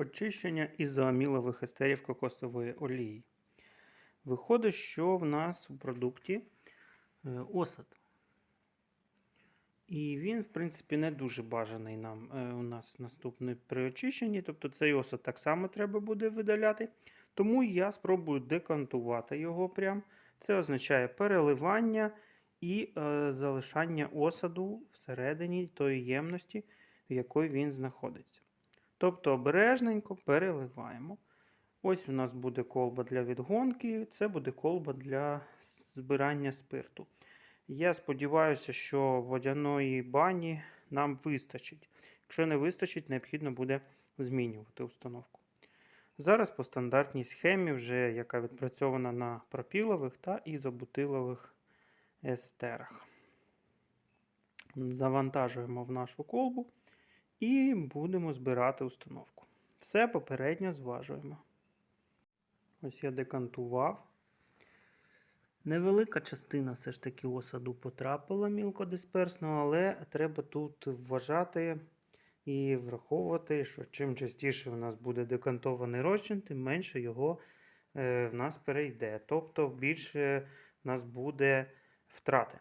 Очищення ізоамілових естерів кокосової олії. Виходить, що в нас в продукті е, осад. І він, в принципі, не дуже бажаний нам е, у нас наступний при очищенні. Тобто цей осад так само треба буде видаляти. Тому я спробую декантувати його прям. Це означає переливання і е, залишання осаду всередині тої ємності, в якій він знаходиться. Тобто обережненько переливаємо. Ось у нас буде колба для відгонки, це буде колба для збирання спирту. Я сподіваюся, що водяної бані нам вистачить. Якщо не вистачить, необхідно буде змінювати установку. Зараз по стандартній схемі, вже яка відпрацьована на пропілових та ізобутилових естерах. Завантажуємо в нашу колбу і будемо збирати установку. Все попередньо зважуємо. Ось я декантував. Невелика частина все ж таки осаду потрапила мілкодисперсного, але треба тут вважати і враховувати, що чим частіше в нас буде декантований розчин, тим менше його е, в нас перейде. Тобто більше в нас буде втрати.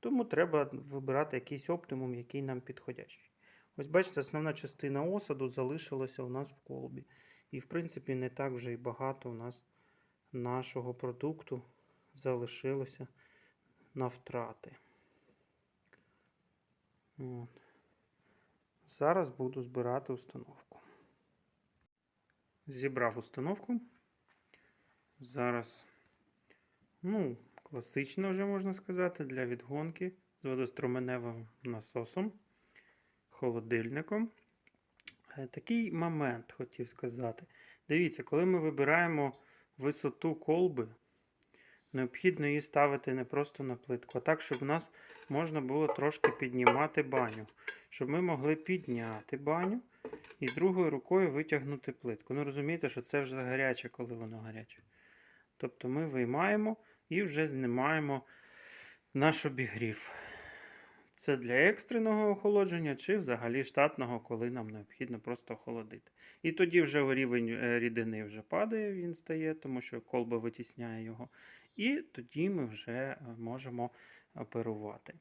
Тому треба вибирати якийсь оптимум, який нам підходящий. Ось бачите, основна частина осаду залишилася у нас в колбі. І, в принципі, не так вже і багато у нас нашого продукту залишилося на втрати. От. Зараз буду збирати установку. Зібрав установку. Зараз, ну, класично вже можна сказати, для відгонки з водоструменевим насосом, холодильником. Е, Такий момент хотів сказати. Дивіться, коли ми вибираємо висоту колби, необхідно її ставити не просто на плитку, а так, щоб у нас можна було трошки піднімати баню. Щоб ми могли підняти баню і другою рукою витягнути плитку. Ну, розумієте, що це вже гаряче, коли воно гаряче. Тобто ми виймаємо і вже знімаємо наш обігрів. Це для екстреного охолодження чи взагалі штатного, коли нам необхідно просто охолодити. І тоді вже рівень е, рідини вже падає, він стає, тому що колба витісняє його. І тоді ми вже е, можемо оперувати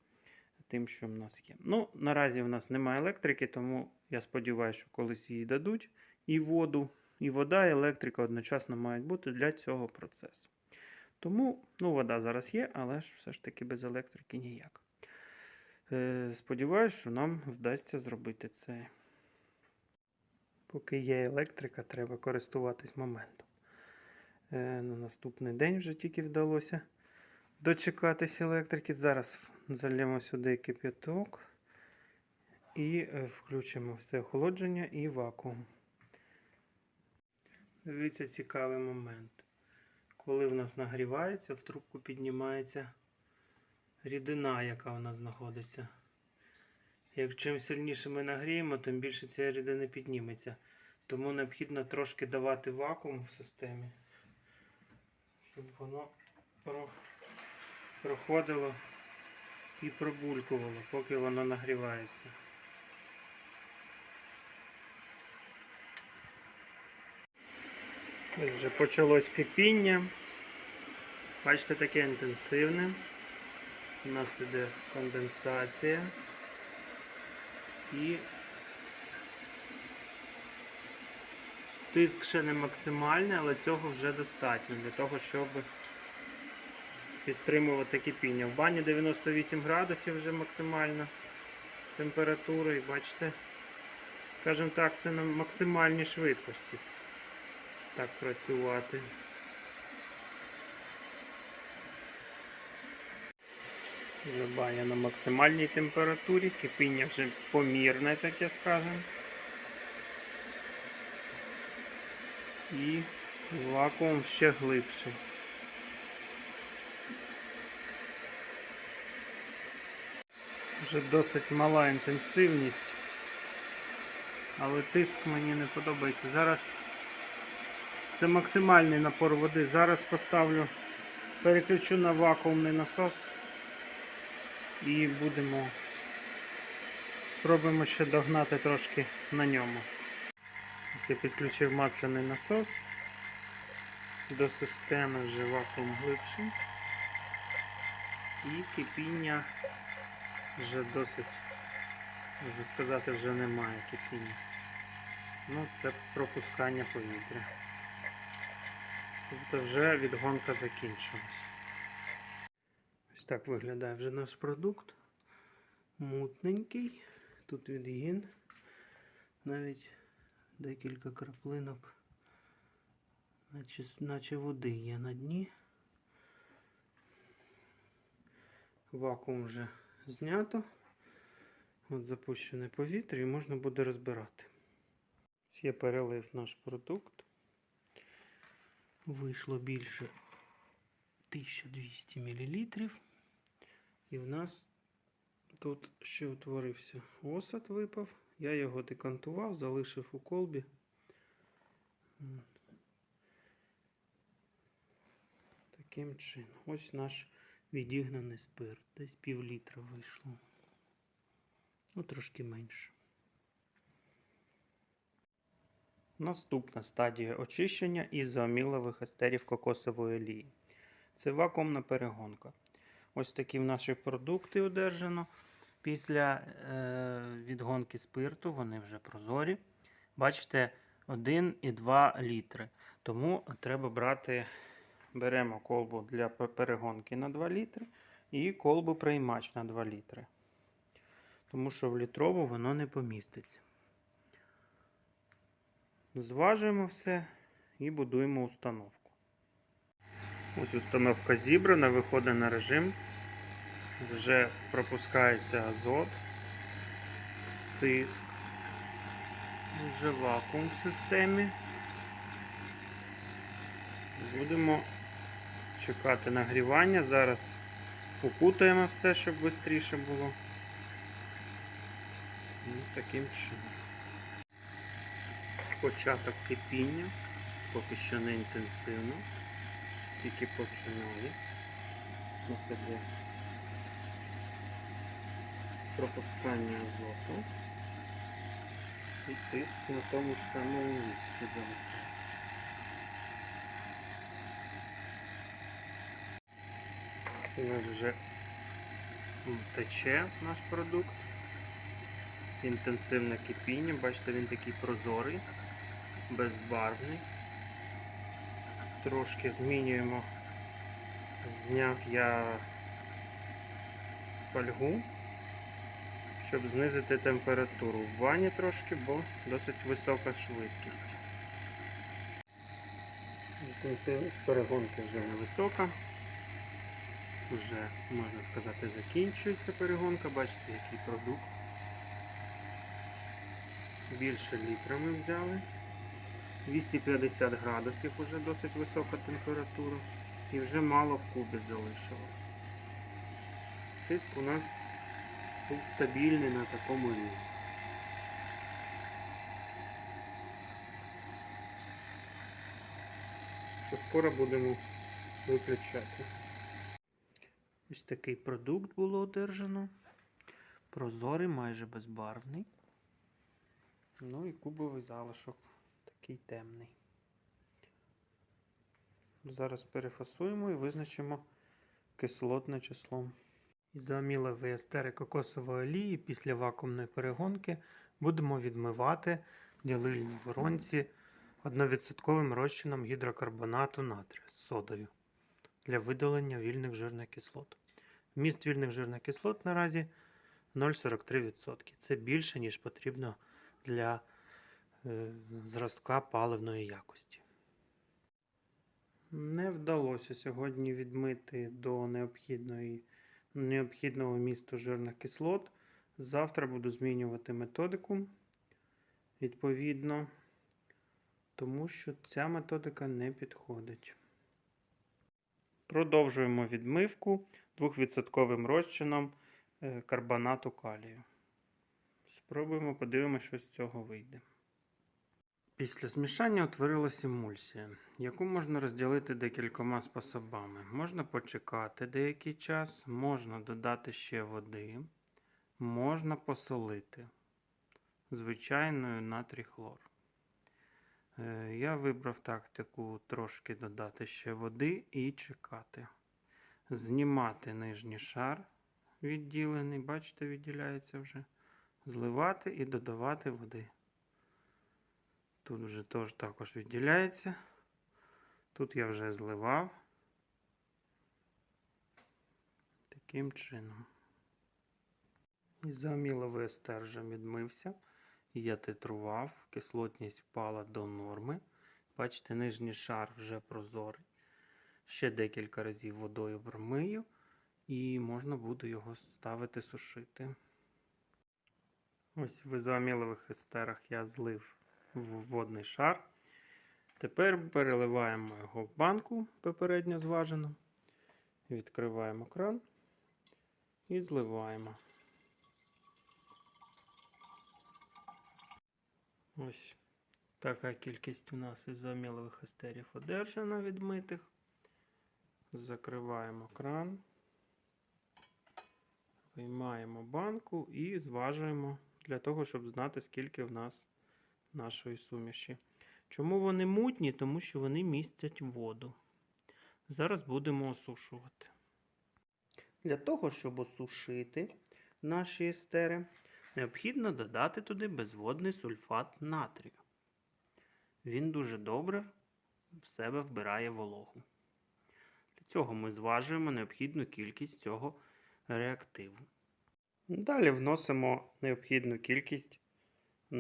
тим, що в нас є. Ну, наразі в нас немає електрики, тому я сподіваюся, що колись її дадуть. І воду, і вода, і електрика одночасно мають бути для цього процесу. Тому, ну, вода зараз є, але ж все ж таки без електрики ніяк. Е, Сподіваюсь, що нам вдасться зробити це. Поки є електрика, треба користуватись моментом. Е, На наступний день вже тільки вдалося дочекатись електрики. Зараз зальємо сюди кип'яток і е, включимо все охолодження і вакуум. Дивіться цікавий момент. Коли в нас нагрівається, в трубку піднімається рідина, яка в нас знаходиться. Як чим сильніше ми нагріємо, тим більше цієї рідини підніметься. Тому необхідно трошки давати вакуум в системі, щоб воно проходило і пробулькувало, поки воно нагрівається. Вже почалось кипіння. Бачите, таке інтенсивне. У нас іде конденсація. І тиск ще не максимальний, але цього вже достатньо для того, щоб підтримувати кипіння. В бані 98 градусів вже максимальна температура і бачите, скажімо так, це на максимальній швидкості так працювати. Вже баня на максимальній температурі, кипіння вже помірне, таке скажемо. І вакуум ще глибший. Вже досить мала інтенсивність, але тиск мені не подобається. Зараз це максимальний напор води. Зараз поставлю, переключу на вакуумний насос і будемо спробуємо ще догнати трошки на ньому. Я підключив масляний насос до системи вже вакуум глибший. І кипіння вже досить, можна сказати, вже немає кипіння. Ну, це пропускання повітря. Тобто вже відгонка закінчилась. Ось так виглядає вже наш продукт. Мутненький. Тут відгін. Навіть декілька краплинок, наче, наче води є на дні. Вакуум вже знято. От запущене повітря і можна буде розбирати. Я перелив наш продукт. Вийшло більше 1200 мл. І в нас тут ще утворився осад випав. Я його декантував, залишив у колбі. Таким чином. Ось наш відігнаний спирт. Десь пів літра вийшло. Ну, трошки менше. Наступна стадія очищення ізоамілових естерів кокосової олії. Це вакуумна перегонка. Ось такі в наші продукти одержано. Після е, відгонки спирту вони вже прозорі. Бачите, 1,2 літри. Тому треба брати, беремо колбу для перегонки на 2 літри і колбу приймач на 2 літри. Тому що в літрову воно не поміститься. Зважуємо все і будуємо установку. Ось установка зібрана, виходить на режим. Вже пропускається азот, тиск, вже вакуум в системі. Будемо чекати нагрівання. Зараз укутаємо все, щоб швидше було. І таким чином. Початок кипіння, поки що не інтенсивно, тільки починає на себе пропускання азоту і тиск на тому ж самому місці залишається. Це у нас вже тече наш продукт. Інтенсивне кипіння, бачите, він такий прозорий, безбарвний. Трошки змінюємо. Зняв я фольгу, щоб знизити температуру в ванні трошки, бо досить висока швидкість. Перегонки вже невисока. Вже, можна сказати, закінчується перегонка. Бачите, який продукт. Більше літра ми взяли. 250 градусів вже досить висока температура. І вже мало в кубі залишилось. Тиск у нас був стабільний на такому рівні. Що скоро будемо виключати. Ось такий продукт було одержано. Прозорий, майже безбарвний. Ну і кубовий залишок такий темний. Зараз перефасуємо і визначимо кислотне число. Ізоамілові естери кокосової олії після вакуумної перегонки будемо відмивати в ділильній воронці 1% розчином гідрокарбонату натрію з содою для видалення вільних жирних кислот. Вміст вільних жирних кислот наразі 0,43%. Це більше, ніж потрібно для зразка паливної якості. Не вдалося сьогодні відмити до необхідної, необхідного місту жирних кислот. Завтра буду змінювати методику відповідно, тому що ця методика не підходить. Продовжуємо відмивку 2% розчином е, карбонату калію. Спробуємо, подивимося, що з цього вийде. Після змішання утворилася емульсія, яку можна розділити декількома способами. Можна почекати деякий час, можна додати ще води, можна посолити звичайною натрій хлор. Е, Я вибрав тактику трошки додати ще води і чекати. Знімати нижній шар відділений, бачите, відділяється вже. Зливати і додавати води. Тут вже теж також відділяється. Тут я вже зливав. Таким чином. Ізоаміловий естер вже відмився. Я титрував, кислотність впала до норми. Бачите, нижній шар вже прозорий. Ще декілька разів водою промию, і можна буде його ставити сушити. Ось в ізоамілових естерах я злив в водний шар. Тепер переливаємо його в банку попередньо зважену. Відкриваємо кран і зливаємо. Ось така кількість у нас ізоамілових естерів одержана відмитих. Закриваємо кран, виймаємо банку і зважуємо для того, щоб знати, скільки в нас нашої суміші. Чому вони мутні? Тому що вони містять воду. Зараз будемо осушувати. Для того, щоб осушити наші естери, необхідно додати туди безводний сульфат натрію. Він дуже добре в себе вбирає вологу. Для цього ми зважуємо необхідну кількість цього реактиву. Далі вносимо необхідну кількість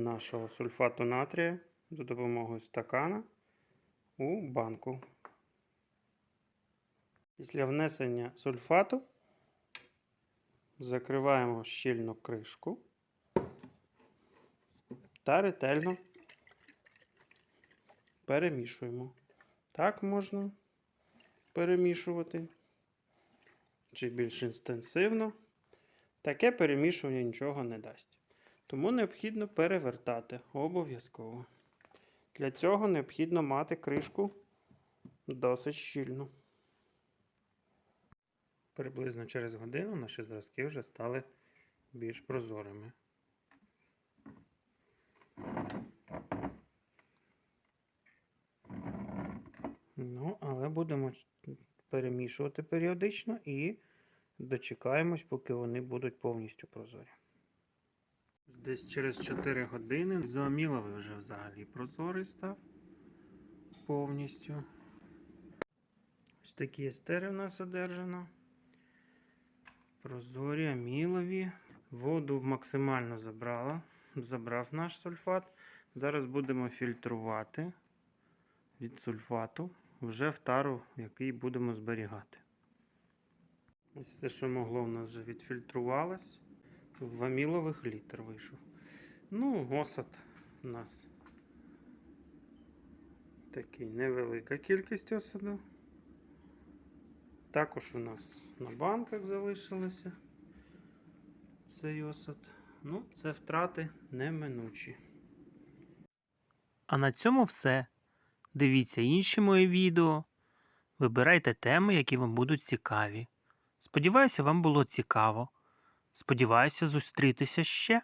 нашого сульфату натрія за допомогою стакана у банку. Після внесення сульфату закриваємо щільно кришку та ретельно перемішуємо. Так можна перемішувати, чи більш інтенсивно. Таке перемішування нічого не дасть. Тому необхідно перевертати обов'язково. Для цього необхідно мати кришку досить щільну. Приблизно через годину наші зразки вже стали більш прозорими. Ну, але будемо перемішувати періодично і дочекаємось, поки вони будуть повністю прозорі. Десь через 4 години зооміловий вже взагалі прозорий став повністю. Ось такі естери в нас одержано. Прозорі, амілові. Воду максимально забрала. Забрав наш сульфат. Зараз будемо фільтрувати від сульфату вже в тару, який будемо зберігати. Ось все, що могло в нас вже відфільтрувалось. В амілових літр вийшов. Ну, осад у нас такий невелика кількість осаду. Також у нас на банках залишилося цей осад. Ну, це втрати неминучі. А на цьому все. Дивіться інші мої відео. Вибирайте теми, які вам будуть цікаві. Сподіваюся, вам було цікаво. Сподіваюся зустрітися ще.